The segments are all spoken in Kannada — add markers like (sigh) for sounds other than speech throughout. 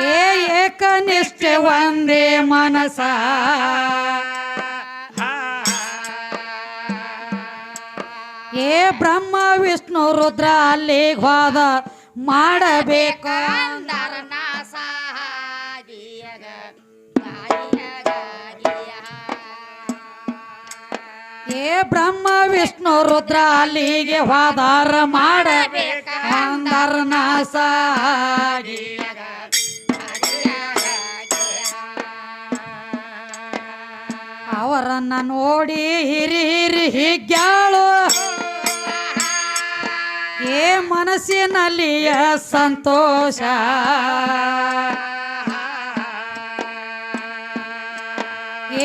ಏ ಏಕನಿಷ್ಠೆ ಒಂದೇ ಮನಸ. ಏ ಬ್ರಹ್ಮ ವಿಷ್ಣು ರುದ್ರ ಅಲ್ಲಿಗೆ ಹೋದ ಮಾಡಬೇಕ. ಏ ಬ್ರಹ್ಮ ವಿಷ್ಣು ರುದ್ರ ಅಲ್ಲಿಗೆ ಹೋದಾರ ಮಾಡಬೇಕ ಅಂದರ ಅವರನ್ನ ನೋಡಿ ಹಿರಿ ಹಿರಿ ಹಿಗ್ಯಾಳು. ಏ ಮನಸ್ಸಿನಲ್ಲಿಯ ಸಂತೋಷ.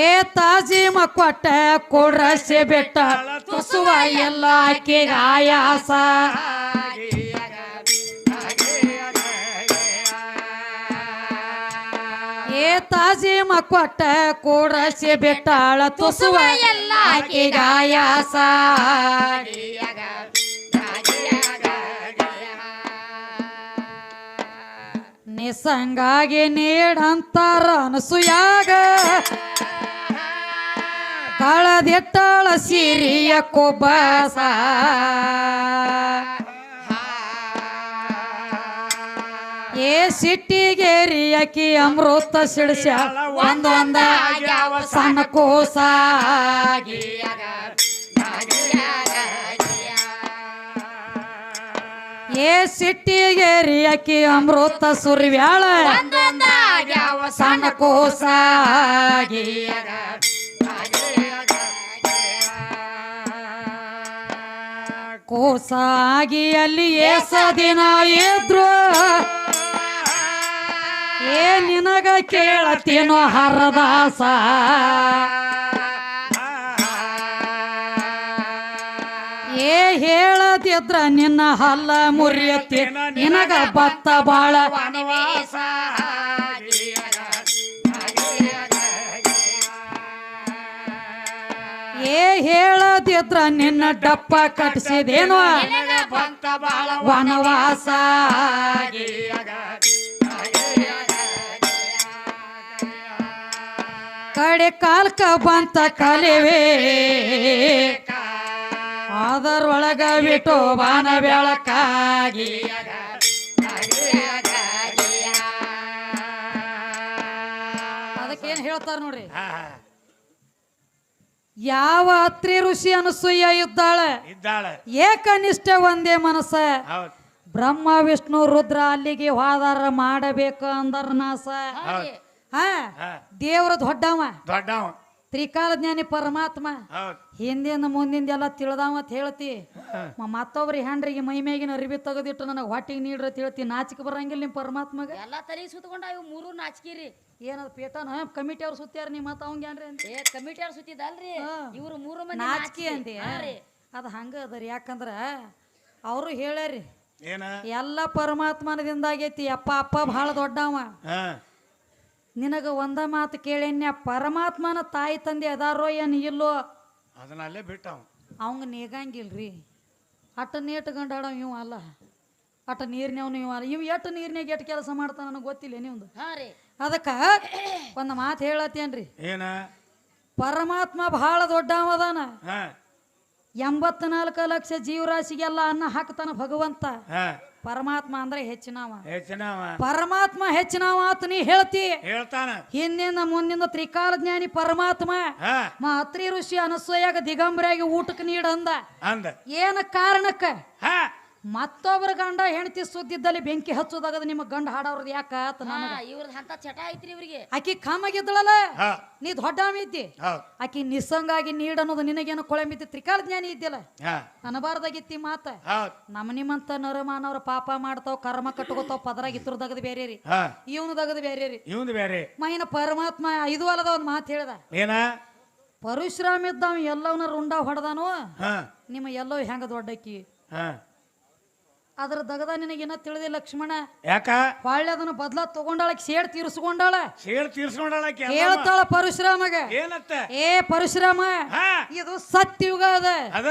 ಏ ತಾಜೀಮ ಕೊಟ್ಟ ಕೊಡ್ರಸೆ ಬೆಟ್ಟ ತುಸುವ ಎಲ್ಲ ಆಕೆಗೆ ಆಯಾಸ. ಏ ಮಕ್ಕೊಟ್ಟ ಕೊಟ್ಟ ಕೊಡ್ರಸೆ ಬೆಟ್ಟಾಳ ತುಸುವ ಎಲ್ಲ ಗಾಯಾಸ ನಿಸಂಗಾಗಿ ನೀಡಂತಾರ ಅನಸುಯಾಗ ಕಳದಿಟ್ಟಾಳ ಸಿರಿಯ ಕೊಬ್ಬಸ ಏ ಸಿಟ್ಟಿಗೇರಿಯಕಿ ಅಮೃತ ಸಿಡಿಸ ಒಂದೊಂದ ಸಣ್ಣ ಕೋಸ ಏ ಸಿಟ್ಟಿಗೇರಿಯಕಿ ಅಮೃತ ಸುರಿವ್ಯಾಳ. ಸಣ್ಣ ಕೋಸ ಕೋಸಾಗಿ ಅಲ್ಲಿ ಏಸ ದಿನ ಇದ್ರು ಏ ನಿನಗ ಕೇಳತೇನೋ ಹರದಾಸ? ಏ ಹೇಳದಿದ್ರ ನಿನ್ನ ಹಲ್ಲ ಮುರಿಯತಿ ನಿನಗ ಭತ್ತ ಬಾಳ ವನವಾಸ. ಏ ಹೇಳದಿದ್ರ ನಿನ್ನ ಡಪ್ಪ ಕಟ್ಸಿದೇನೋ. ವನವಾಸ. ಕಡೆ ಕಾಲ್ಕ ಬಂತ ಕಲಿವೆ. ಅದರೊಳಗ ಬಿಟ್ಟು ಬಾನ ಬೆಳಕಾಗಿ. ಅದಕ್ಕೇನ್ ಹೇಳ್ತಾರ ನೋಡ್ರಿ? ಯಾವ ಅತ್ರಿ ಋಷಿ ಅನಸೂಯ ಇದ್ದಾಳೆ? ಇದ್ದಾಳೆ. ಏಕನಿಷ್ಠ ಒಂದೇ ಮನಸ್ಸ. ಬ್ರಹ್ಮ ವಿಷ್ಣು ರುದ್ರ ಅಲ್ಲಿಗೆ ಹೋದಾರ ಮಾಡಬೇಕು ಅಂದರ ಹಾ ದೇವ್ರ ದೊಡ್ಡವ ದೊಡ್ಡವ. ತ್ರಿಕಾಲ ಜ್ಞಾನಿ ಪರಮಾತ್ಮ. ಹಿಂದಿನ ಹಿಂದಿಂದ ಮುಂದಿಂದ ಎಲ್ಲ ತಿಳಿದಾವ ಅಂತ ಹೇಳ್ತಿ. ಮ- ಮತ್ತೊಬ್ರಿ ಹೆಂಡ್ರಿಗೆ ಮೈ ಮೇಗಿನ ಅರಿವಿ ತೆಗೆದಿಟ್ಟು ನನಗೆ ಹೊಟ್ಟಿಗೆ ನೀಡ್ರಿ ಅಂತ ಹೇಳ್ತಿ. ನಾಚಿಕೆ ಬರಂಗಿಲ್ಲ ನಿಮ್ಮ ಪರಮಾತ್ಮಗ. ಎಲ್ಲ ತಲೆ ಸುತ್ತಕೊಂಡ ಇವು ಮೂರು ನಾಚಿಕಿರಿ. ಏನದ ಪೇಟನ ಕಮಿಟಿ ಅವ್ರು ಸುತ್ತಾರ ನಿಮ್ಮ ಮತ್ತ ಅವಂಗ ಏನ್ರಿ ಅಂತ ಏ ಕಮಿಟಿಯವ್ರು ಸುತ್ತಿದ್ದಲ್ರಿ. ಹಾ. ಇವ್ರು ಮೂರು ಮಂದಿ ನಾಚಿಕೆ ಅಂದಿ. ಅದು ಹಂಗ ಅದರಿ ಯಾಕಂದ್ರ ಅವರು ಹೇಳ್ಯಾರಿ. ಏನ? ಎಲ್ಲ ಪರಮಾತ್ಮನದಿಂದ ಆಗೈತಿ ಅಪ್ಪ ಅಪ್ಪ ಬಹಳ ದೊಡ್ಡವ. ಹಾ. ನಿನಗ ಒಂದ ಮಾತು ಕೇಳೇನ್ಯ ಪರಮಾತ್ಮನ ತಾಯಿ ತಂದೆ ಅದಾರೋ ಏನ್ ಇಲ್ಲೋ? ಅದನ್ನ ಅಲ್ಲೇ ಬಿಟ್ಟ ಅವಂಗ ನೇಗಂಗಿಲ್ರಿ. ಅಟ್ಟ ನೇಟ್ ಗಂಡಾಡವ ಇವ ಅಲ್ಲ. ಅಟ್ಟ ನೀರ್ನವನು ಇವ ಅಲ್ಲ. ಇವ್ ಎಟ್ಟು ನೀರ್ನಾಗ ಎಟ್ಟು ಕೆಲಸ ಮಾಡ್ತಾನ ನನಗೆ ಗೊತ್ತಿಲ್ಲ ನೀವು ಅದಕ್ಕ ಒಂದ ಮಾತು ಹೇಳತ್ತೇನ್ರಿ? ಏನ? ಪರಮಾತ್ಮ ಬಹಳ ದೊಡ್ಡ ಅವದಾನ ಎಂಬತ್ನಾಲ್ಕು ಲಕ್ಷ ಜೀವರಾಶಿಗೆಲ್ಲ ಅನ್ನ ಹಾಕ್ತಾನ ಭಗವಂತ. ಹಾ. ಪರಮಾತ್ಮ ಅಂದ್ರೆ ಹೆಚ್ಚಿನವ. ಹೆಚ್ಚಿನವ. ಪರಮಾತ್ಮ ಹೆಚ್ಚಿನವ ಅಂತ ನೀ ಹೇಳ್ತಿ. ಹೇಳ್ತಾನ. ಹಿಂದಿನ ಮುಂದಿನ ತ್ರಿಕಾಲ ಜ್ಞಾನಿ ಪರಮಾತ್ಮ. ಮಾತ್ರಿ ಋಷಿ ಅನಸೂಯಾಗ ದಿಗಂಬರಾಗಿ ಊಟಕ್ಕೆ ನೀಡಂದ. ಅಂದ. ಏನ ಕಾರಣಕ್ಕ? ಹಾ. ಮತ್ತೊಬ್ಬರ ಗಂಡ ಹೆಂಡತಿ ಸುದ್ದಿದ್ದಲ್ಲಿ ಬೆಂಕಿ ಹಚ್ಚೋದಾಗ ನಿಮ್ಮ ಗಂಡ ಹಾಡೋರ್ದು ಯಾಕ ಆತ ನನಗ? ಇವ್ರದ್ ಅಂತ ಚಟ ಐತ್ರಿ ಇವ್ರಿಗೆ. ಆಕಿ ಕಾಮಾಗಿದ್ದಳಲ್ಲ? ಹಾ. ನೀ ದೊಡ್ಡ ಇದ್ದಿ? ಹೌದ್ ಆಕಿ ನಿಸ್ಸಂಗಾಗಿ ನೀಡ್ ಅನ್ನೋದು ನಿನಗೇನು ಕೊಳಂಬಿದ್ದಿ ತ್ರಿಕಾಲ ಜ್ಞಾನಿ ಇದ್ದಿಲ್ಲ ಹಾ. ಅನಬಾರ್ದಾಗಿತ್ತಿ ಮಾತ. ಹೌದ್ ನಮ್ಮ ನಿಮ್ಮಂತ ನರಮಾನವ್ರ ಪಾಪ ಮಾಡ್ತಾವ ಕರ್ಮ ಕಟ್ಕೋತಾವ್ ಪದರಾಗ ಇತ್ರ ದಗದ ಬೇರೆ ರೀ ಹಾ. ಇವನು ದಗದ ಬೇರೆ ರೀ ಇವಂದು ಬೇರೆ ಮೈನ ಪರಮಾತ್ಮ ಐದು ಅಲ್ಲದ ಒಂದ್ ಮಾತು ಹೇಳ್ದ. ಏನ? ಪರಶುರಾಮ ಇದ್ದ ಎಲ್ಲವನ್ನ ರುಂಡ ಹೊಡೆದಾನು? ಹಾ. ನಿಮ್ಮ ಎಲ್ಲೋ ಹೆಂಗ ದೊಡ್ಡಕ್ಕಿ? ಹಾ. ಅದ್ರ ದಗದ ನಿನಗೇನ ತಿಳಿದಿ ಲಕ್ಷ್ಮಣ? ಯಾಕ? ಹೊಳ್ಳಿ ಅದನ್ನ ಬದ್ಲ ತಗೊಂಡಾಳ ಸೇಡ್ ತೀರ್ಸ್ಕೊಂಡಾಳ. ಸೇಡ್ ತೀರ್ಸ್ಕೊಂಡಳಕ್ಕೆ ಹೇಳ್ತಾಳ ಪರಶುರಾಮಗ. ಏನತ್ತ? ಏ ಪರಶುರಾಮ ಇದು ಸತ್ಯುಗ ಅದ. ಅದ.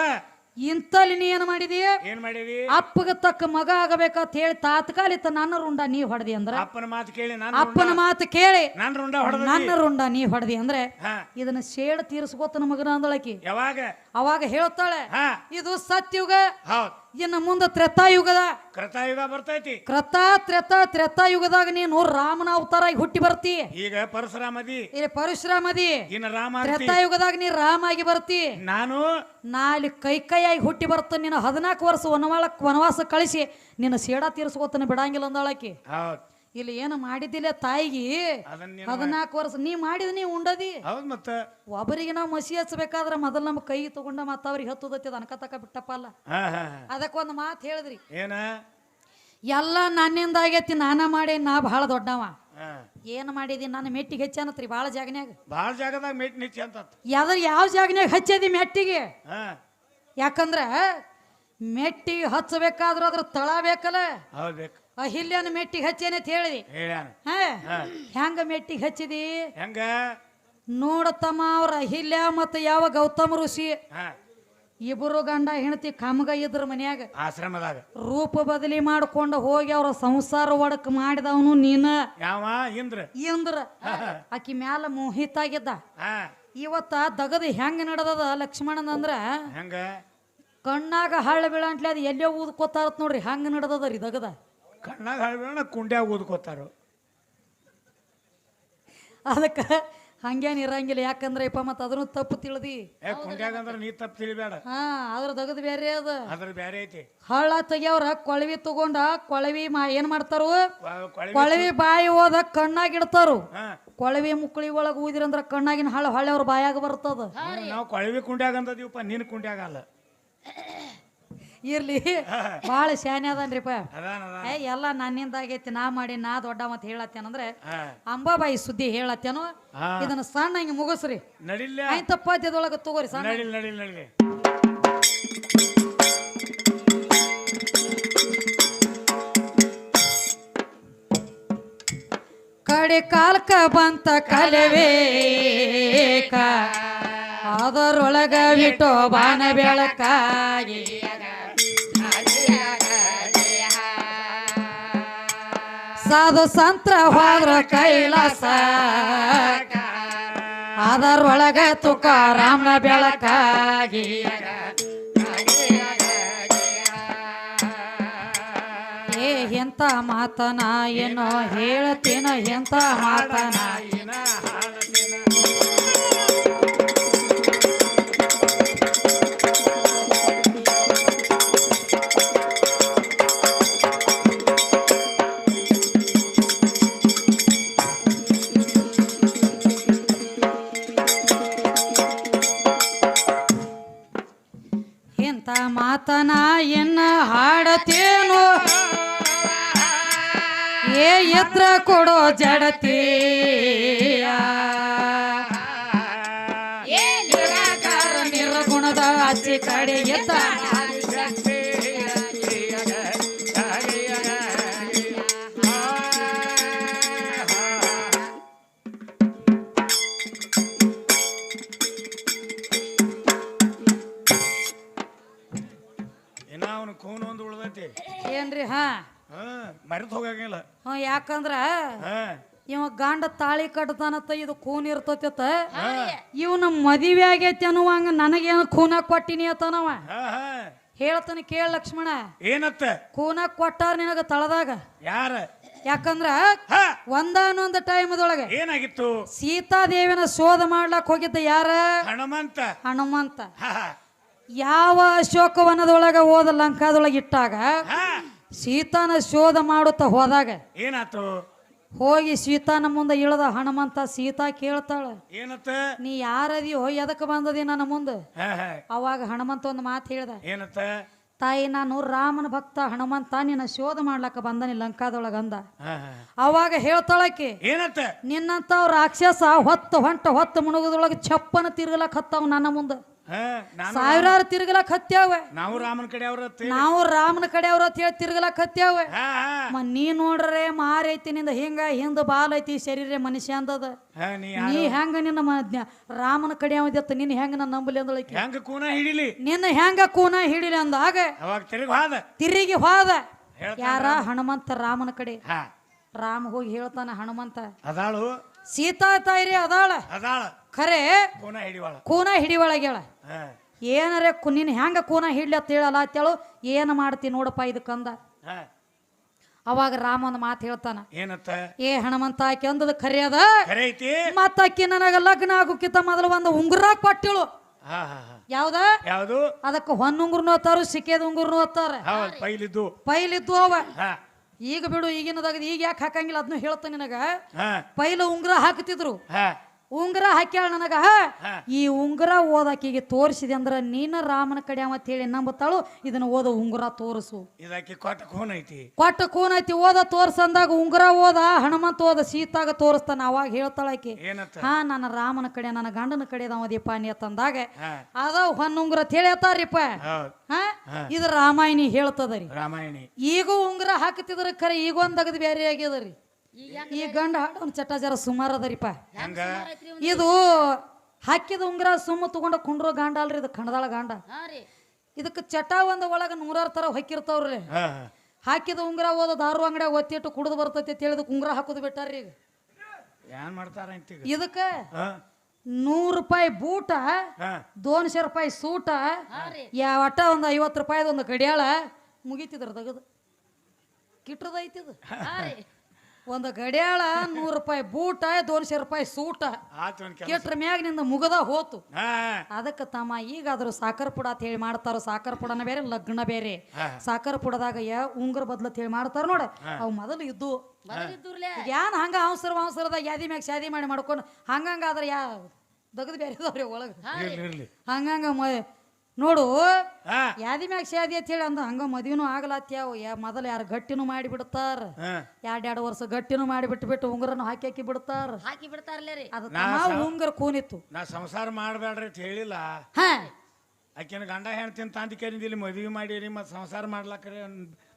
ಇಂತಲ್ಲಿ ನೀ ಏನ್ ಮಾಡಿದಿ? ಏನ್ ಮಾಡಿದಿ? ಅಪ್ಪಗ ತಕ್ಕ ಮಗ ಆಗಬೇಕಂತ ಹೇಳಿ ತಾತ್ಕಾಲಿತ ನನ್ನ ರುಂಡ ನೀ ಹೊಡೆದಿ ಅಂದ್ರ? ಅಪ್ಪನ ಮಾತು ಕೇಳಿ ಅಪ್ಪನ ಮಾತು ಕೇಳಿ. ನನ್ನ ರುಂಡ ಹೊಡೆದ. ನನ್ನ ರುಂಡ ನೀ ಹೊಡೆದಿ ಅಂದ್ರೆ ಇದನ್ನ ಶೇಡ್ ತೀರ್ಸ್ಕೋತನ ಮಗನ ಅಂದಳಕಿ. ಯಾವಾಗ? ಅವಾಗ ಹೇಳ್ತಾಳೆ ಇದು ಸತ್ಯುಗ ಇನ್ನು ಮುಂದೆ ತ್ರೇತಾಯುಗದ. ಕ್ರತಾಯುಗ ಬರ್ತೈತಿ. ಕ್ರತ ತ್ರೇತ ತ್ರೇತಾಯುಗದಾಗ ನೀನು ರಾಮನ ಅವತಾರಾಗಿ ಹುಟ್ಟಿ ಬರ್ತಿ. ಈಗ ಪರಶುರಾಮದಿ. ಇಲ್ಲಿ ಪರಶುರಾಮದಿ ಇನ್ನು ರಾಮ ತ್ರೇತಾಯುಗದಾಗ ನೀ ರಾಮ ಆಗಿ ಬರ್ತಿ. ನಾನು? ನಾಲಿ ಕೈ ಕೈಯಾಗಿ ಹುಟ್ಟಿ ಬರ್ತ ನೀನು ಹದಿನಾಲ್ಕು ವರ್ಷ ವನವಾಳ ವನವಾಸ ಕಳಿಸಿ ನಿನ್ನ ಸೇಡಾ ತೀರಿಸ್ಕೋತಾನೆ ಬಿಡಂಗಿಲ್ಲ ಅಂದಾಳಕಿ ಹೌದ್. ಇಲ್ಲಿ ಏನು ಮಾಡಿದ್ದಿಲ್ಲ ತಾಯಿಗೆ? ಹದಿನಾಲ್ಕು ವರ್ಷ ನೀ ಮಾಡಿದ ನೀ ಉಂಡದಿ? ಹೌದ್ ಮತ್ತ. ಒಬ್ಬರಿಗೆ ನಾವು ಮಸಿ ಹಚ್ಚಬೇಕಾದ್ರೆ ಮೊದಲು ನಮ್ಮ ಕೈ ತಗೊಂಡ ಮತ್ತೆ ಅವ್ರಿಗೆ ಹತ್ತದತ್ತಿ ಅನ್ಕ ತಕ ಬಿಟ್ಟಪ್ಪ ಅಲ್ಲ. ಅದಕ್ಕೊಂದು ಮಾತು ಹೇಳಿದ್ರಿ. ಏನ? ಎಲ್ಲ ನನ್ನಿಂದ ಆಗೈತಿ ನಾನ ಮಾಡಿ ನಾ ಬಹಳ ದೊಡ್ಡವ. ಏನು ಮಾಡಿದಿ ನಾನು ಮೆಟ್ಟಿಗೆ ಹೆಚ್ಚನತ್ರಿ ಬಹಳ ಜಾಗನ್ಯಾಗ. ಬಹಳ ಜಾಗದಾಗ ಮೆಟ್ಟಿನ ಹೆಚ್ಚಿ ಅಂತ ಯಾವ್ದ್ರ ಯಾವ ಜಾಗನ್ಯಾಗ ಹಚ್ಚದಿ ಮೆಟ್ಟಿಗೆ? ಯಾಕಂದ್ರ ಮೆಟ್ಟಿಗೆ ಹಚ್ಚಬೇಕಾದ್ರೂ ಅದ್ರ ತಳ ಬೇಕಲ್ಲ. ಹೌದು ಬೇಕು. ಅಹಿಲ್ಯನ ಮೆಟ್ಟಿಗೆ ಹಚ್ಚೇನೆ ಅಂತ ಹೇಳಿದಿ. ಹೇಳ್ಯಾನ. ಹಾ ಹಾ. ಹೆಂಗ ಮೆಟ್ಟಿಗೆ ಹಚ್ಚಿದಿ? ಹೆಂಗ? ನೋಡತಮ್ಮ ಅವ್ರ ಅಹಿಲ್ಯ ಮತ್ತು ಯಾವ ಗೌತಮ ಋಷಿ? ಹಾ. ಇಬ್ಬರು ಗಂಡ ಹೆಂಡತಿ ಕಮ್ಗ ಇದ್ರ ಮನ್ಯಾಗ. ಆಶ್ರಮದಾಗ. ರೂಪ ಬದಲಿ ಮಾಡ್ಕೊಂಡು ಹೋಗಿ ಅವ್ರ ಸಂಸಾರ ಒಡಕ್ ಮಾಡಿದವನು ನೀನ. ಯಾವ? ಇಂದ್ರ. ಇಂದ್ರ. ಆಕಿ ಮ್ಯಾಲ ಮೋಹಿತಾಗಿದ್ದ ಹಾ. ಇವತ್ತ ದಗದ ಹೆಂಗ ನಡೆದದ ಲಕ್ಷ್ಮಣನ್ ಅಂದ್ರ? ಹೆಂಗ? ಕಣ್ಣಾಗ ಹಳ್ಳ ಬೀಳಂಟ್ಲೆ ಅದು ಎಲ್ಲೋ ಊದ್ಕೋತಾರತ್ ನೋಡ್ರಿ ಹಂಗ ನಡೆದದ ರೀ ದಗದ. ಕಣ್ಣಾಗ ಹಾಳ್ಬೇಡ ಕುಂಡ್ಯಾಗ ಊದ್ಕೋತಾರು ಅದಕ್ಕೆ ಹಂಗೇನ್ ಇರಂಗಿಲ್ಲ ಯಾಕಂದ್ರೆ ಇಪ್ಪ ಮತ್ತೆ ಅದನ್ನು ತಪ್ಪು ತಿಳಿದಿ. ಏ ಕುಂಡ್ಯಾಗ ಅಂದ್ರೆ ನೀ ತಪ್ಪು ತಿಳಿಬೇಡ. ಹಾ ಅದ್ರ ದಗದ ಬೇರೆ ಅದ. ಅದ್ರ ಬ್ಯಾರೆ ಐತಿ. ಹಳ್ಳ ತೆಗಿಯವ್ರ ಕೊಳವಿ ತಗೊಂಡ ಕೊಳವಿ ಮಾ ಏನ್ ಮಾಡ್ತಾರು? ಕೊಳವಿ ಬಾಯಿ ಹೋದ ಕಣ್ಣಾಗ ಇಡ್ತಾರು. ಹಾ. ಕೊಳವಿ ಮುಕ್ಕಳಿ ಒಳಗೆ ಊದಿರಂದ್ರ ಕಣ್ಣಾಗಿನ ಹಳ್ಳ ಹೊಳ್ಳೆ ಅವ್ರ ಬಾಯಾಗ ಬರ್ತದ. ನಾವು ಕೊಳವಿ ಕುಂಡ್ಯಾಗ ಅಂದದೀವಪ್ಪ ನೀನ್ ಕುಂಡ್ಯಾಗ ಅಲ್ಲ. ಇರ್ಲಿ. (laughs) ಬಹಳ ಶಾನೆ ಅದನ್ರಿಪ್ಪ. ಅದಾನ ಅದಾನ. ಏ ಎಲ್ಲ ನನ್ನಿಂದ ಆಗೈತಿ ನಾ ಮಾಡಿ ನಾ ದೊಡ್ಡ ಮತ್ತೆ ಹೇಳತ್ತೇನಂದ್ರೆ ಅಂಬಾಬಾಯಿ ಸುದ್ದಿ ಹೇಳತ್ತೇನು? ಇದನ್ನ ಸಣ್ಣ ಹಿಂಗೆ ಮುಗಿಸ್ರಿ. ನಡಿಲ್ಲ. ಆಯ್ತ ಪದ್ಯದೊಳಗೆ ತಗೋರಿ ಸಣ್ಣ. ಕಡೆ ಕಾಲ್ಕ ಬಂತ ಕಲೆವೇಕ ಅದರೊಳಗ ಬಿಟ್ಟು ಬಾನ ಬೆಳಕಾಗಿ ಸಾಧು ಸಂತ್ರ ಹೋದ್ರ ಕೈಲಾಸ. ಅದರೊಳಗ ತುಕಾರಾಮನ ಬೆಳಕಾಗಿ ಏ ಎಂತ ಮಾತನ ಏನೋ ಹೇಳ್ತೀನೋ ಎಂತ ಮಾತನ ಮಾತನ ಎನ್ನ ಹಾಡತೇನು? ಏ ಎತ್ರ ಕೊಡೋ ಜಡತಿ? ನಿರ್ಗುಣದ ಅಜ್ಜಿ ಕಡೆ ಎತ್ತ? ಅವನು ಕೂನ್ ಒಂದು ಉಳ್ದೈತಿ. ಏನ್ರಿ ಹಾ? ಹಾ ಮರೆತು ಹೋಗಂಗಿಲ್ಲ. ಹ್ಞೂ ಯಾಕಂದ್ರ ಹಾ. ಇವ ಗಂಡ ತಾಳಿ ಕಟ್ತಾನತ್ತ ಇದು ಖೂನ್ ಇರ್ತೈತ ಇವನ ಮದುವೆ ಆಗೈತಿ ಅನ್ನುವಂಗ ನನಗೇನು ಖೂನ ಕೊಟ್ಟಿನಿ ಅತನವ ಹಾ ಹಾ. ಹೇಳ್ತಾನೆ ಕೇಳ ಲಕ್ಷ್ಮಣ. ಏನತ್ತ? ಖೂನ ಕೊಟ್ಟಾರ ನಿನಗ ತಳದಾಗ? ಯಾರ? ಯಾಕಂದ್ರ ಹಾ. ಒಂದಾನೊಂದು ಟೈಮ್ದೊಳಗೆ ಏನಾಗಿತ್ತು? ಸೀತಾದೇವಿನ ಶೋಧ ಮಾಡ್ಲಾಕ್ ಹೋಗಿದ್ದ ಯಾರ? ಹನುಮಂತ. ಹನುಮಂತ. ಹಾ ಹಾ. ಯಾವ ಅಶೋಕವನದೊಳಗ ಹೋದ ಲಂಕಾದೊಳಗೆ ಇಟ್ಟಾಗ ಸೀತಾನ ಶೋಧ ಮಾಡುತ್ತಾ ಹೋದಾಗ ಏನಾತು? ಹೋಗಿ ಸೀತಾನ ಮುಂದೆ ಇಳದ ಹನುಮಂತ ಸೀತಾ ಕೇಳ್ತಾಳ ಏನತ್ತ? ನೀ ಯಾರದಿಯೋ ಎದಕ್ಕೆ ಬಂದದಿ ನನ್ನ ಮುಂದೆ? ಅವಾಗ ಹನುಮಂತ ಒಂದು ಮಾತು ಹೇಳ್ದ ಏನತ್ತ? ತಾಯಿ ನಾನು ರಾಮನ ಭಕ್ತ ಹನುಮಂತ ನಿನ್ನ ಶೋಧ ಮಾಡ್ಲಕ್ಕ ಬಂದನಿ ಲಂಕಾದೊಳಗ ಅಂದ. ಹಾ ಹಾ. ಅವಾಗ ಹೇಳ್ತಾಳಕ್ಕೆ ಏನತ್ತ? ನಿನ್ನಂತ ರಾಕ್ಷಸ ಹೊತ್ತು ಹೊಂಟ ಹೊತ್ತು ಮುಣುಗದೊಳಗೆ ಚಪ್ಪನ ತಿರ್ಗಲಕ್ಕ ಹತ್ತಾವ ನನ್ನ ಮುಂದೆ. ಸಾವಿರಾರು ತಿರುಗಲಕ್ ಹತ್ಯಾವ. ನಾವು ರಾಮನ ಕಡೆ ಅವ್ರ ನಾವು ರಾಮನ ಕಡೆ ಅವ್ರ ಅಂತ ಹೇಳಿ ತಿರುಗಲಕ್ ಹತ್ಯಾವ. ಮ ನೀ ನೋಡ್ರೆ ಮಾರೈತಿನಿಂದ ಐತಿ ನಿಂದ ಹಿಂಗ ಹಿಂದ ಬಾಲ್ ಐತಿ ಶರೀರ ಮನುಷ್ಯ ಅಂದದ. ನೀ ಹೆಂಗ ನಿನ್ನ ಮಧ್ಯ ರಾಮನ ಕಡೆ ಅವತ್ತ ನಿನ್ನ ಹೆಂಗ ನನ್ನ ನಂಬಲಿ ಅಂದಳಕಿ ಹೆಂಗ ಕೂನ ಹಿಡಿಲಿ? ನಿನ್ನ ಹೆಂಗ ಕೂನ ಹಿಡಿಲಿ ಅಂದಾಗ ತಿರುಗಿ ಹೋದ. ಯಾರ? ಹನುಮಂತ ರಾಮನ ಕಡೆ. ರಾಮ ಹೋಗಿ ಹೇಳ್ತಾನ ಹನುಮಂತ. ಅದಾಳು ಸೀತಾ ತಾಯಿರಿ ಅದಾಳ. ಅದಾಳ. ಖರೆ ಕೂನ ಹಿಡಿವಾಳ. ಕೂನ ಹಿಡಿವಳಗ್ಯಾಳ. ಏನರೆ ಕು ನಿನ್ನ ಹೆಂಗ ಕೂನ ಹಿಡ್ಲಿ ಅಂತ ಹೇಳಲ್ಲ ಅಂತೇಳು ಏನು ಮಾಡ್ತಿ ನೋಡಪ್ಪ ಇದಕ್ಕಂದ ಅವಾಗ ರಾಮ ಒಂದು ಮಾತು ಹೇಳ್ತಾನ. ಏನತ್ತ ಏ ಹನುಮಂತ ಆಕೆ ಅಂದದ ಖರೆ ಅದ. ಐತಿ? ಮತ್ತ ಆಕಿ ನನಗ ಲಗ್ನ ಆಗೋಕ್ಕಿಂತ ಮೊದಲು ಒಂದು ಉಂಗುರ ಕೊಟ್ಟಿಳು. ಯಾವ್ದ? ಯಾವುದು? ಅದಕ್ಕೆ ಹೊನ್ನುಂಗುರ್ನು ಅತ್ತಾರು ಸಿಕ್ಕೇದ ಉಂಗುರ್ನು ಅತ್ತಾರ. ಪೈಲಿದ್ದು. ಪೈಲಿದ್ದು ಅವ. ಈಗ ಬಿಡು ಈಗಿನದಾಗ ಈಗ ಯಾಕೆ ಹಾಕಂಗಿಲ್ಲ? ಅದನ್ನ ಹೇಳ್ತಾನೆ ನಿನಗ. ಪೈಲ ಉಂಗುರ ಹಾಕ್ತಿದ್ರು ಉಂಗುರ ಹಾಕ್ಯಾಳ ನನಗ. ಈ ಉಂಗುರ ಓದಾಕಿಗೆ ತೋರಿಸಿದೆ ಅಂದ್ರ ನೀನ ರಾಮನ ಕಡೆ ಅಂತ ಹೇಳಿ ನಂಬತ್ತಾಳು ಇದನ್ನ ಓದ ಉಂಗುರ ತೋರಿಸು. ಇದಕ್ಕೆ ಕೊಟ್ಟ ಕೋನ್ ಐತಿ. ಕೊಟ್ಟ ಕೋನ್ ಐತಿ ಓದ ತೋರ್ಸಂದಾಗ ಉಂಗುರ ಓದ ಹನುಮಂತ ಓದ ಸೀತಾಗ ತೋರಿಸ್ತಾನ ಅವಾಗ ಹೇಳ್ತಾಳ ಆಕಿ. ಏನತ್ತ ಹಾ ನನ್ನ ರಾಮನ ಕಡೆ ನನ್ನ ಗಂಡನ ಕಡೆ ದೀಪ ನೀ ತಂದಾಗ ಅದ ಹೊನ್ನುಂಗುರ ಹೇಳ್ತಾರಿಪ್ಪ ತಿಳಿಯತಾರಿಪ್ಪ ಹಾ? ಇದು ರಾಮಾಯಣಿ ಹೇಳ್ತದರಿ ರಾಮಾಯಣಿ. ಈಗ ಉಂಗುರ ಹಾಕತಿದ್ರ ಖರೆ ಈಗ ಒಂದ್ ಅಗದ್ ಬೇರೆ ಆಗ್ಯದ್ರಿ ಈ ಗಂಡ ಹಾಡೋನ್ ಚಟ ಜರ ಸುಮಾರು ಅದರಿಪ್ಪ. ಹಂಗ? ಇದು ಹಾಕಿದ ಉಂಗ್ರ ಸುಮ್ಮ ತಗೊಂಡ ಕುಂಡ್ರೋ ಗಾಂಡ ಅಲ್ರಿ ಇದು ಕಣದಾಳ ಗಾಂಡ. ಇದಕ್ಕೆ ಚಟ ಒಂದ್ ಒಳಗ ನೂರಾರು ತರ ಹೊಕ್ಕಿರ್ತಾವ್ರಿ. ಹಾಕಿದ ಉಂಗ್ರ ಓದ ದಾರು ಅಂಗಡಿ ಒತ್ತಿಟ್ಟು ಕುಡಿದು ಬರ್ತೈತಿ ತಿಳಿದು ಉಂಗ್ರ ಹಾಕೋದು ಬಿಟ್ಟಾರ್ರಿ ಈಗ. ಏನ್ ಮಾಡ್ತಾರ ಇದಕ್ಕೆ ನೂರು ರೂಪಾಯಿ ಬೂಟ ದೋನ್ಶೆ ರೂಪಾಯಿ ಸೂಟ ಹಾ ರೀ. ಯಾ ಒಟ್ಟ ಒಂದು ಐವತ್ತು ರೂಪಾಯಿದ ಒಂದು ಗಡಿಯಾಳ ಮುಗಿತಿದ್ರ ತೆಗದು ಕಿಟ್ಟದೈತಿದು ಹಾ ರೀ. ಒಂದು ಗಡಿಯಾಳ ನೂರು ರೂಪಾಯಿ ಬೂಟ ದೋನ್ಶೆ ರೂಪಾಯಿ ಸೂಟ. ಆತು ಒಂದ್ ಕೆಲಸ. ಕೆಟ್ರ ಮ್ಯಾಗ ನಿಂದ ಮುಗದ ಹೋತು. ಹಾ. ಅದಕ್ಕೆ ತಮ್ಮ ಈಗಾದ್ರೂ ಸಾಕರ್ ಪುಡ ಅಂತ ಹೇಳಿ ಮಾಡ್ತಾರೋ ಸಾಕರ್ ಪುಡನ ಬೇರೆ ಲಗ್ನ ಬೇರೆ. ಸಾಕರ್ ಪುಡದಾಗ ಯಾ ಉಂಗುರ ಬದ್ಲ ಹೇಳಿ ಮಾಡ್ತಾರ ನೋಡ. ಅವು ಮೊದಲು ಇದ್ದು ಯಾನ್ ಹಂಗ ಅವಸರ ಅವಸರದಾಗ ಯಾದಿ ಮ್ಯಾಗ ಶಾದಿ ಮಾಡಿ ಮಾಡ್ಕೊಂಡು ಹಂಗಂಗಾದ್ರೆ ಯಾ ದಗದ್ ಬೇರೆ ಇದಾವ್ರಿ ಒಳಗ. ಇರ್ಲಿ ಇರ್ಲಿ. ಹಂಗಂಗ ಮ ನೋಡು ಹಾ. ಯಾದಿ ಮ್ಯಾಗ ಶಾದಿ ಅಂತ ಹೇಳಿ ಅಂದ ಹಂಗ ಮದ್ವಿನೂ ಆಗ್ಲಾತ್ಯಾವ ಯಾ ಮೊದಲು ಯಾರು ಗಟ್ಟಿನೂ ಮಾಡಿ ಬಿಡ್ತಾರ ಹಾ. ಎರಡ್ ಎರಡು ವರ್ಷ ಗಟ್ಟಿನೂ ಮಾಡಿ ಬಿಟ್ಟು ಬಿಟ್ಟು ಉಂಗುರನು ಹಾಕಿ ಹಾಕಿ ಬಿಡ್ತಾರ. ಹಾಕಿ ಬಿಡ್ತಾರಲ್ಲೇ ರೀ. ಅದು ತಮ್ಮ ಉಂಗುರ ಕೂನಿತ್ತು. ನಾ ಸಂಸಾರ ಮಾಡಬೇಡ್ರಿ ಅಂತ ಹೇಳಿಲ್ಲ. ಹಾ. ಆಕಿನ ಗಂಡ ಹೆಣ್ತಿನ ತಾಂತಿ ಕೇಳಿದ ಮದುವೆ ಮಾಡಿರಿ ಮತ್ತೆ ಸಂಸಾರ ಮಾಡ್ಲಾಕ್ರಿ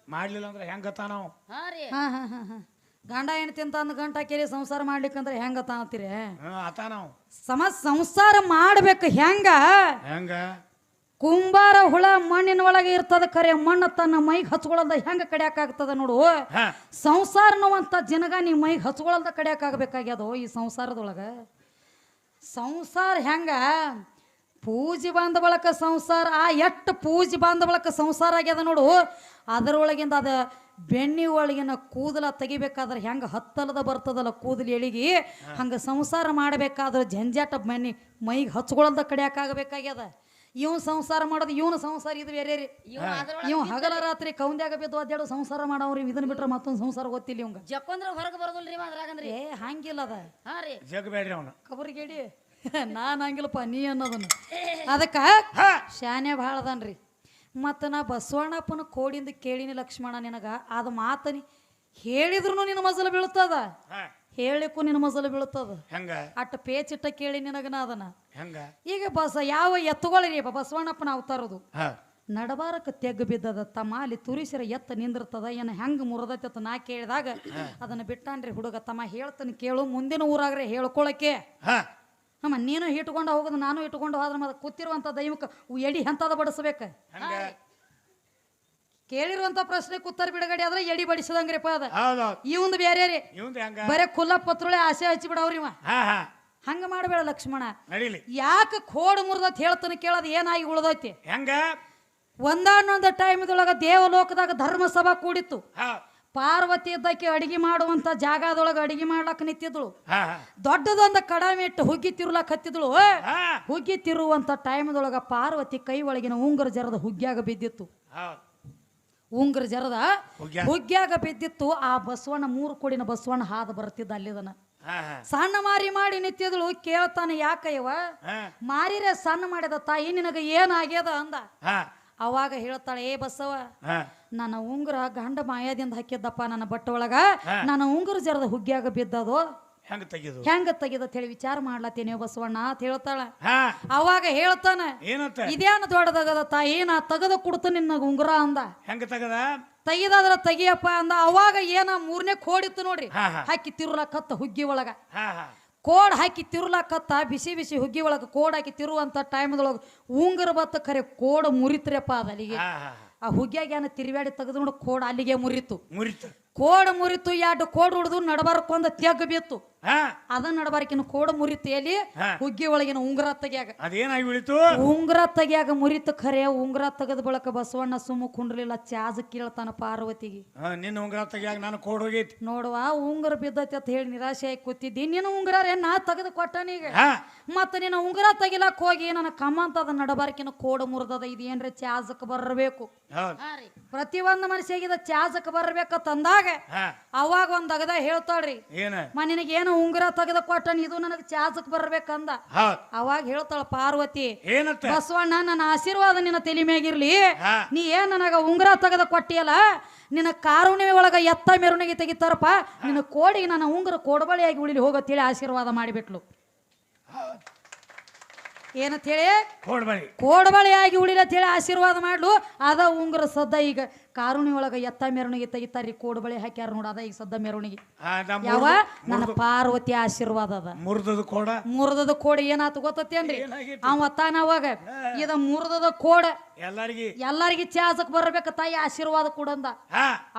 ಮಾಡ್ಲಿಲ್ಲ ಅಂದ್ರೆ ಹೆಂಗತ್ತ ನಾವು ಹಾ ರೀ. ಹಾ ಹಾ ಹಾ ಹಾ. ಗಂಡ ಹೆಣ್ತಿ ಅಂತ ಅಂದ್ ಗಂಟ ಹಾಕಿರಿ ಸಂಸಾರ ಮಾಡ್ಲಿಕ್ಕಂದ್ರೆ ಹೆಂಗ ತಾಂತೀರಿ ಆತ ನಾವು ಸಮ ಸಂಸಾರ ಮಾಡ್ಬೇಕು ಹೆಂಗ? ಹೆಂಗ? ಕುಂಬಾರ ಹುಳ ಮಣ್ಣಿನ ಒಳಗೆ ಇರ್ತದ ಕರೆ ಮಣ್ಣು ತನ್ನ ಮೈಗೆ ಹಚ್ಕೊಳ್ಳದ ಹೆಂಗ ಕಡಿಯಾಕಾಗ್ತದ ನೋಡು? ಸಂಸಾರ ಸಂಸಾರನವಂತ ಜನಗ ನೀ ಮೈಗೆ ಹಚ್ಕೊಳ್ಳದ ಕಡಿಯಾಕಾಗಬೇಕಾಗ್ಯದ ಈ ಸಂಸಾರದೊಳಗ? ಸಂಸಾರ ಹೆಂಗ? ಪೂಜೆ ಬಂದ ಬಳಕ ಸಂಸಾರ ಆ ಎಟ್ಟು ಪೂಜೆ ಬಂದ ಬಳಕ ಸಂಸಾರ ಆಗ್ಯದ ನೋಡು? ಅದರೊಳಗಿಂದ ಅದ ಬೆಣ್ಣಿ ಒಳಗಿನ ಕೂದಲ ತೆಗಿಬೇಕಾದ್ರೆ ಹೆಂಗ ಹತ್ತಲದ ಬರ್ತದಲ್ಲ ಕೂದಲು ಎಳಿಗಿ? ಹಂಗ ಸಂಸಾರ ಮಾಡಬೇಕಾದ್ರೆ ಜಂಜಾಟ ಮನಿ ಮೈಗೆ ಹಚ್ಕೊಳ್ಳದ ಕಡಿಯಾಕಾಗಬೇಕಾಗ್ಯದ? ಇವ್ನು ಸಂಸಾರ ಮಾಡೋದು ಇವನು ಸಂಸಾರ ಇದು ಬೇರೆ ರೀ. ಇವ್ ಹಗಲ ರಾತ್ರಿ ಕೌಂದ್ಯಾಗ ಬಿದ್ದು ಅದ್ಯಾಡು ಸಂಸಾರ ಮಾಡವ್ರಿ ಇದನ್ನ ಬಿಟ್ರೆ ಮತ್ತೊಂದು ಸಂಸಾರ ಗೊತ್ತಿಲ್ಲ ಇವಂಗ ಜಕ್ಕೊಂದ್ರ ಹೊರಗೆ ಬರೋದಿಲ್ರಿ ಅದ್ರಾಗಂದ್ರಿ. ಏ ಹಂಗಿಲ್ಲ ಅದ. ಹಾ ರೀ. ಜಗ್ ಬೇಡ್ರಿ ಅವನು. ಕಬರಿಗೇಡಿ (laughs) ನಾನು ಹಂಗಿಲ್ಲಪ್ಪ ನೀ ಅನ್ನೋದನ್ನ. ಅದಕ್ಕೆ ಹಾ. ಶಾನೆ ಭಾಳ ಅದನ್ರಿ ಮತ್ತು ನಾ ಬಸವಣ್ಣಪ್ಪನ ಕೋಡಿಂದ ಕೇಳಿನಿ ಲಕ್ಷ್ಮಣ ನಿನಗ ಅದು ಮಾತನಿ ಹೇಳಿದ್ರು ನಿನ್ನ ಮಜಲು ಬೀಳ್ತದ. ಹಾ ಹೇಳಿಕ್ಕೂ ನಿನ್ನ ಮಜಲು ಬೀಳ್ತದ? ಹೆಂಗ? ಅಟ್ಟ ಪೇಚಿಟ್ಟ ಕೇಳಿ ನಿನಗನ ಅದನ್ನ ಹೆಂಗ? ಈಗ ಬಸ ಯಾವ ಎತ್ತುಗಳಿರಿ ಬಸವಣ್ಣಪ್ಪನ ಅವತಾರದು? ನಡಬಾರಕ ತೆಗ್ ಬಿದ್ದದ ತಮ್ಮ ಅಲ್ಲಿ ತುರಿಸಿರ ಎತ್ತ ನಿಂದಿರ್ತದ ಏನ ಹೆಂಗ್ ಮುರದತ್ತ ನಾ ಕೇಳಿದಾಗ ಅದನ್ನ ಬಿಟ್ಟಾನ್ರಿ ಹುಡುಗ ತಮ್ಮ ಹೇಳ್ತನ ಕೇಳು ಮುಂದಿನ ಊರಾಗ್ರೆ ಹೇಳ್ಕೊಳಕ್ಕೆ. ನಮ್ಮ ನೀನು ಇಟ್ಕೊಂಡು ಹೋಗೋದು ನಾನು ಇಟ್ಕೊಂಡು ಹೋದ್ರೆ ಮತ್ತೆ ಕೂತಿರುವಂಥ ದೈವಕ್ಕೆ ಎಡಿ ಎಂತದ ಬಡಿಸ್ಬೇಕು? ಹೆಂಗ ಕೇಳಿರುವಂಥ ಪ್ರಶ್ನೆ ಬಿಡುಗಡೆ ಬಿಡಗಡೆ ಆದ್ರೆ ಎಡಿ ಬಡಿಸದಂಗ್ರಿಪ್ಪ ಅದ. ಹೌದೌದು ಇವಂದು ಬೇರೆ ರೀ. ಇವಂದ ಹೆಂಗ? ಬರೇ ಕುಲ್ಲ ಪತ್ರೊಳೆ ಆಸೆ ಹಚ್ಚಿ ಬಿಡವ್ರಿ ಇವ. ಹಾ ಹಾ. ಹಂಗ ಮಾಡಬೇಡ ಲಕ್ಷ್ಮಣ. ನಡೀಲಿ. ಯಾಕೆ ಕೋಡ್ ಮುರ್ದತ್ ಹೇಳ್ತಾನೆ ಕೇಳೋದ್ ಏನಾಗಿ ಉಳ್ದೈತಿ? ಹೆಂಗ? ಒಂದಾನೊಂದು ಟೈಮ್ದೊಳಗ ದೇವಲೋಕದಾಗ ಧರ್ಮ ಸಭಾ ಕೂಡಿತ್ತು. ಹಾ. ಪಾರ್ವತಿ ಇದ್ದಕ್ಕೆ ಅಡಿಗೆ ಮಾಡುವಂತ ಜಾಗದೊಳಗೆ ಅಡಿಗೆ ಮಾಡ್ಲಕ್ಕ ನಿಂತಿದ್ಳು. ಹಾ ಹಾ. ದೊಡ್ಡದೊಂದು ಕಡಮೆ ಇಟ್ಟು ಹುಗ್ಗಿ ತಿರ್ಲಕ್ ಹತ್ತಿದ್ಳು. ಹಾ. ಹುಗ್ಗಿ ತಿರುವಂತ ಟೈಮ್ದೊಳಗ ಪಾರ್ವತಿ ಕೈ ಒಳಗಿನ ಉಂಗುರ ಜರದ ಹುಗ್ಗಿಯಾಗ ಬಿದ್ದಿತ್ತು. ಹೌದು. ಉಂಗುರ ಜರದ ಹುಗ್ಗ್ಯಾಗ? ಹುಗ್ಗ್ಯಾಗ ಬಿದ್ದಿತ್ತು ಆ ಬಸವಣ್ಣ ಮೂರು ಕೋಡಿನ ಬಸವಣ್ಣ ಹಾದು ಬರ್ತಿದ್ದ ಅಲ್ಲಿದನ ಹಾ ಹಾ. ಸಣ್ಣ ಮಾರಿ ಮಾಡಿ ನಿಂತಿದ್ಳು ಕೇಳ್ತಾನೆ ಯಾಕಯ್ಯವ ಹಾ. ಮಾರಿರೆ ಸಣ್ಣ ಮಾಡಿದ ತಾಯಿ ನಿನಗ ಏನಾಗ್ಯದ ಅಂದ. ಹಾ. ಅವಾಗ ಹೇಳ್ತಾಳೆ ಏ ಬಸವ ಹಾ. ನನ್ನ ಉಂಗುರ ಗಂಡ ಮಾಯದಿಂದ ಹಾಕಿದ್ದಪ್ಪ ನನ್ನ ಬಟ್ಟೆ ಒಳಗ. ನನ್ನ ಉಂಗುರ ಜರದ ಹುಗ್ಗ್ಯಾಗ ಬಿದ್ದದು. ಹೆಂಗ ತೆಗೆದು? ಹೆಂಗ ಅಂತ ಹೇಳಿ ವಿಚಾರ ಮಾಡ್ಲತ್ತೀನಿ ಬಸವಣ್ಣ ಅಂತ ಹೇಳ್ತಾಳ. ಅವಾಗ ಹೇಳ್ತಾನ ಏನಂತ? ಇದೇನು ದೊಡ್ಡದಾಗದ ತಾಯಿ ನಾ ತೆಗೆದ ಕೊಡ್ತ ನಿನ್ನ ಉಂಗುರ ಅಂದ. ಹೆಂಗ ತೆಗದ? ತೆಗಿದಾದ್ರ ತೆಗಿಯಪ್ಪ ಅಂದ. ಅವಾಗ ಏನ ಮೂರನೇ ಕೋಡಿತ್ತು ನೋಡ್ರಿ. ಹಾಕಿ ತಿರುಲಕತ್ತ ಹುಗ್ಗಿ ಒಳಗ. ಕೋಡ್ ಹಾಕಿ ತಿರುಲಕತ್ತ ಬಿಸಿ ಬಿಸಿ ಹುಗ್ಗಿ ಒಳಗ ಕೋಡ್ ಹಾಕಿ ತಿರುವಂತ ಟೈಮ್ದೊಳಗ ಉಂಗುರ ಬತ್ತ ಖರೆ ಕೋಡ್ ಮುರಿತ್ರಿಯಪ್ಪ ಅದ ಅಲ್ಲಿಗೆ ಆ ಹುಗ್ಗಿಯಾಗ ಏನ ತಿರುವಾಡಿ ತೆಗೆದು ನೋಡಿ ಕೋಡ್ ಅಲ್ಲಿಗೆ ಮುರಿತು. ಮುರಿತು. ಕೋಡ್ ಮುರಿತು ಎರಡು ಕೋಡ್ ಉಡದು ನಡಬಾರಕ್ಕೊಂದ ತೆಗ್ ಬಿತ್ತು. ಹಾ. ಅದ ನಡಬಾರಕಿನ ಕೋಡ ಮುರಿತು ಎಲ್ಲಿ? ಹುಗ್ಗಿ ಒಳಗಿನ ಉಂಗುರ ತೆಗ್ಯಾಗ. ಅದೇನಾಗಿ ಬೀಳಿತು ಉಂಗುರ ತೆಗ್ಯಾಗ ಮುರಿತು ಖರೆ ಉಂಗುರ ತೆಗೆದ ಬಳಕ ಬಸವಣ್ಣ ಸುಮ್ಮ ಕುಂಡ್ಲಿಲ್ಲ ಚಾಜ್ ಕೇಳ್ತಾನ ಪಾರ್ವತಿಗೆ. ಹಾ, ನಿನ್ನ ಉಂಗ್ರ ತೆಗ್ಯಾಗ ನಾನು ಕೋಡ್ ಹೋಗೈತಿ. ನೋಡುವ ಉಂಗುರ ಬಿದ್ದತಿ ಅಂತ ಹೇಳಿ ನಿರಾಶೆ ಆಗಿ ಕೂತಿದ್ದಿ. ನಿನ್ನ ಉಂಗುರ ನಾ ತೆಗೆದು ಕೊಟ್ಟನೀಗ ಈಗ. ಮತ್ತ ನಿನ್ನ ಉಂಗುರ ತೆಗಿಲಕ್ ಹೋಗಿ ನನ್ನ ಕಮ್ಮಂತದ ಅದ ನಡಬಾರಕಿನ ಕೋಡ್ ಮುರಿದದ ಇದೇನ್ರೀ ಚಾಜಕ್ ಬರಬೇಕು. ಹಾ ರೀ. ಪ್ರತಿ ಒಂದ್ ಮನುಷ್ಯಗೆ ಇದು ಚಾಜಕ್ ಬರ್ಬೇಕ ಅಂದಾಗ ಹಾ. ಅವಾಗ ಒಂದ್ ಅಗದ ಹೇಳ್ತಾಳ್ರಿ. ಏನ? ಏನು ಉಂಗುರ ತಗದ ಕೊಟ್ಟನ್ ಇದು ನನಗೆ ಚಾಸಕ್ ಬರ್ಬೇಕಂದ? ಅವಾಗ ಹೇಳ್ತಾಳ ಪಾರ್ವತಿ ಬಸವಣ್ಣ ನನ್ನ ಆಶೀರ್ವಾದ ನಿನ್ನ ತಲೆ ಮ್ಯಾಗಿರ್ಲಿ. ನೀ ಏನ್ ನನಗ ಉಂಗುರ ತಗದ ಕೊಟ್ಟಿಯಲ್ಲ ನಿನ್ನ ಕಾರುಣ್ಯ ಒಳಗ ಎತ್ತ ಮೆರವಣಿಗೆ ತೆಗಿತಾರಪ್ಪ ನಿನ್ನ ಕೋಡಿಗೆ ನನ್ನ ಉಂಗುರ ಕೋಡಬಳಿಯಾಗಿ ಉಳಿಲಿ ಹೋಗತ್ತೇಳಿ ಆಶೀರ್ವಾದ ಮಾಡಿಬಿಟ್ಲು. ಏನಂತ ಹೇಳಿ? ಕೋಡ್ ಬಳಿ ಕೋಡಬಳಿಯಾಗಿ ಉಳಿಲತ್ತೇಳಿ ಹೇಳಿ ಆಶೀರ್ವಾದ ಮಾಡ್ಲು ಅದ ಉಂಗುರ ಸದ್ದ ಈಗ ಕಾರುಣಿ ಒಳಗ ಎತ್ತ ಮೆರವಣಿಗೆ ತೆಗಿತಾರಿ ಕೋಡ್ ಬಳಿ ಹಾಕ್ಯಾರ ನೋಡ ಅದ ಈಗ ಸದ್ದ ಮೆರವಣಿಗೆ. ಯಾವ? ನನ್ನ ಪಾರ್ವತಿ ಆಶೀರ್ವಾದ ಅದ. ಮುರ್ದದ ಕೋಡ? ಮುರಿದದ ಕೋಡ ಏನಾತು ಗೊತ್ತತಿ ಅಂದ್ರಿ ಅವ ಅತ್ತಾನ ಅವಾಗ ಇದ ಮುರಿದದ ಕೋಡ ಎಲ್ಲಾರ್ಗಿ ಎಲ್ಲಾರಿಗೆ ಚಾಸಕ್ ಬರ್ಬೇಕ ತಾಯಿ ಆಶೀರ್ವಾದ ಕೊಡಂದ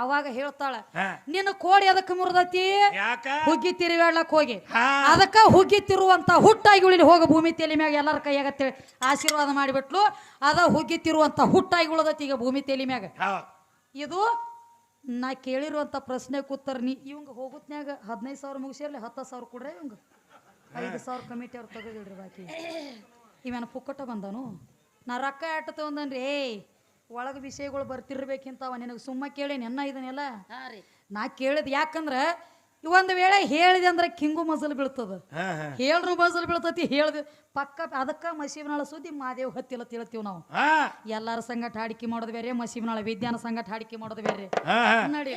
ಅವಾಗ ಹೇಳ್ತಾಳ ನಿನ್ನ ಕೋಡಿ ಅದಕ್ಕೆ ಮುರಿದತಿ? ಹುಗ್ಗಿ ತಿರುಗಾಡ್ಲಕ್ ಹೋಗಿ. ಅದಕ್ಕ ಹುಗ್ಗಿ ತಿರುವಂತ ಹುಟ್ಟಾಗಿ ಉಳಿಲಿ ಹೋಗ ಭೂಮಿ ತಲೆ ಮ್ಯಾಗ ಎಲ್ಲಾರ ಕೈಯಾಗ ಆಶೀರ್ವಾದ ಮಾಡಿಬಿಟ್ಲು ಅದ ಹುಗ್ಗಿ ತಿರುವಂತ ಹುಟ್ಟಾಗಿ ಉಳದತಿ ಈಗ ಭೂಮಿ ತೇಲಿ ಮ್ಯಾಗ. ಇದು ನಾ ಕೇಳಿರುವಂಥ ಪ್ರಶ್ನೆ ಕೂತಾರ ನೀ ಇವಂಗ ಹೋಗುತ್ನ್ಯಾಗ ಹದಿನೈದು ಸಾವಿರ ಮುಗಿಸಿರ್ಲಿ ಹತ್ತು ಸಾವಿರ ಕೊಡ್ರೆ ಇವಂಗ? ಐದು ಸಾವಿರ ಕಮಿಟಿ ಅವ್ರು ತೆಗೆದಿಡ್ರಿ ಬಾಕಿ. ಇವೇನು ಪುಕ್ಕಟ ಬಂದನು? ನಾ ರೊಕ್ಕ ಆಟ ತಗೊಂಡನ್ರಿ? ಏಯ್ ಒಳಗೆ ವಿಷಯಗಳು ಬರ್ತಿರ್ಬೇಕಿಂತ ಅವ ನಿನಗೆ ಸುಮ್ಮ ಕೇಳಿ ನೆನ್ನ ಇದನ್ನೆಲ್ಲ? ನಾ ಕೇಳಿದ್ ಯಾಕಂದ್ರೆ ಒಂದು ವೇಳೆ ಹೇಳಿದೆ ಅಂದ್ರೆ ಕಿಂಗು ಮಜಲ್ ಬೀಳ್ತದ. ಹೇಳ್ರು ಮಜಲ್ ಬೀಳ್ತತಿ ಹೇಳ್ದೆ. ಪಕ್ಕ ಅದಕ್ಕ ಮಸೀಬ್ನಾಳ ಸುದ್ದಿ ಮಾದೇವ್ ಹತ್ತಿಲ್ಲ ತಿಳ್ತೀವಿ ನಾವು. ಎಲ್ಲಾರ ಸಂಗಟ ಹಾಡಿಕೆ ಮಾಡೋದು ಬೇರೆ ಮಸೀಬ್ನಾಳ ವಿಜ್ಞಾನ ಸಂಗಟ ಹಾಡಿಕೆ ಮಾಡೋದು ಬೇರೆ. ನಡಿ.